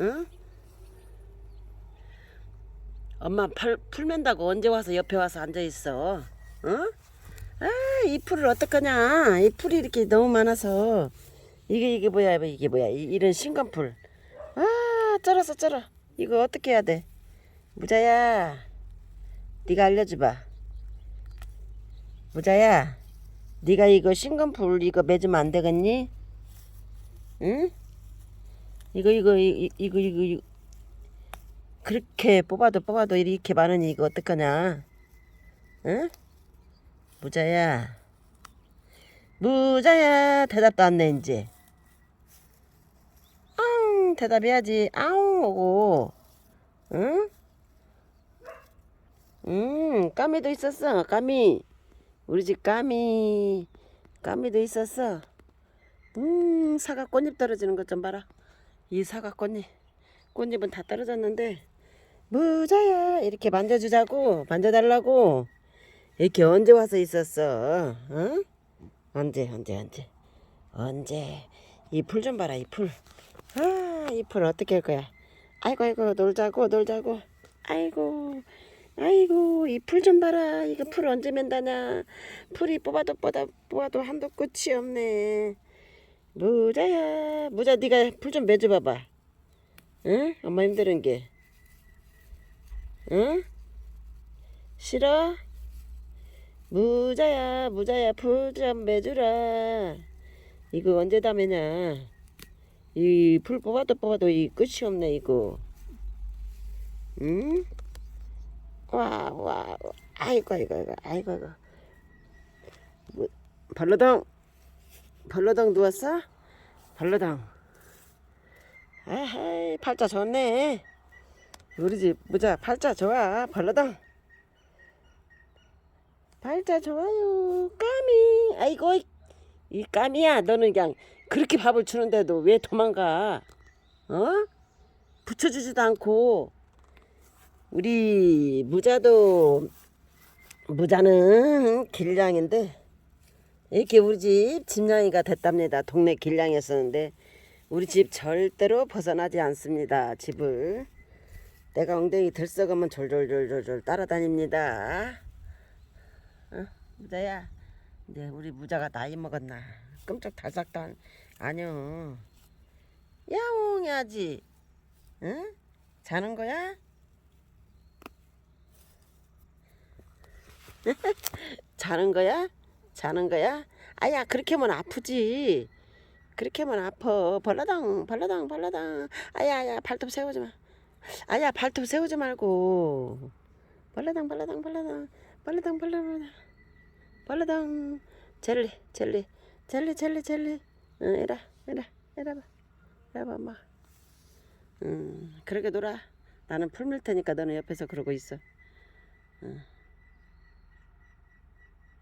응? 엄마 팔, 풀 맨다고 언제 와서 옆에 와서 앉아 있어? 응? 아, 이 풀을 어떡하냐? 이 풀이 이렇게 너무 많아서 이게 이게 뭐야? 이게 뭐야? 이, 이런 신간풀. 아, 쩔었어, 쩔어. 이거 어떻게 해야 돼? 무자야, 네가 알려줘봐. 무자야, 네가 이거 신간풀 이거 맺으면 안 되겠니? 응? 이거 이거 이- 이거 이거 이거 그렇게 뽑아도 뽑아도 이렇게 많으니 이거 어떡하냐? 응? 무자야, 무자야 대답도 안 내 이제. 앙 대답해야지. 아웅 오고. 응? 음 까미도 있었어. 까미. 우리 집 까미. 까미도 있었어. 음 사과 꽃잎 떨어지는 것 좀 봐라. 이 사과 꽃잎. 꽃잎은 다 떨어졌는데 무자야 이렇게 만져주자고 만져달라고 이렇게 언제 와서 있었어? 어? 언제 언제 언제 언제 이 풀 좀 봐라 이 풀. 아, 이 풀 어떻게 할 거야? 아이고, 아이고, 놀자고, 놀자고. 아이고, 아이고, 이 풀 좀 봐라. 이거 풀 언제 맨다냐? 풀이 뽑아도 뽑아도 뽑아도 한도 끝이 없네. 무자야, 무자, 네가 풀 좀 매줘 봐봐. 응? 엄마 힘드는 게. 응? 싫어? 무자야, 무자야, 풀 좀 매주라. 이거 언제 다 매냐? 이 풀 뽑아도 뽑아도 이 끝이 없네 이거. 응? 와, 와, 아이고, 아이고, 아이고, 아이고, 아이고. 뭐, 벌러덩, 벌러덩 누웠어? 벌러덩. 아하이, 팔자 좋네. 우리 집 모자 팔자 좋아, 벌러덩. 팔자 좋아요, 까미. 아이고, 이- 이 까미야, 너는 그냥 그렇게 밥을 주는데도 왜 도망가? 어? 붙여주지도 않고 우리 무자도 무자는 길냥인데 이렇게 우리 집 집냥이가 됐답니다. 동네 길냥이었었는데 우리 집 절대로 벗어나지 않습니다. 집을 내가 엉덩이 들썩으면 졸졸졸졸졸 따라다닙니다. 어? 무자야, 근데 우리 무자가 나이 먹었나? 끔찍 달싹도 안, 아니요. 야옹 해야지. 응? 자는 거야? 자는 거야? 자는 거야? 아야 그렇게 하면 아프지. 그렇게 하면 아파. 벌라당 벌라당 벌라당. 아야 아야 발톱 세우지 마. 아야 발톱 세우지 말고. 벌라당 벌라당 벌라당 벌라당 벌라당 벌라당 젤리 젤리 젤리 젤리 젤리. 응 이라 이라 이라 봐. 이라 봐 엄마. 음 그렇게 놀아. 나는 풀 밀 테니까 너는 옆에서 그러고 있어.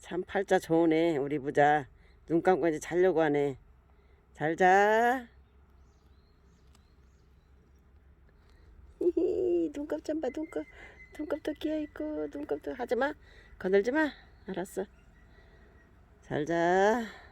참 팔자 좋으네 우리 부자. 눈 감고 이제 자려고 하네. 잘자. 눈곱 좀봐 눈곱 눈곱도 끼어있고 눈곱도. 하지마. 건들지마. 알았어. 잘자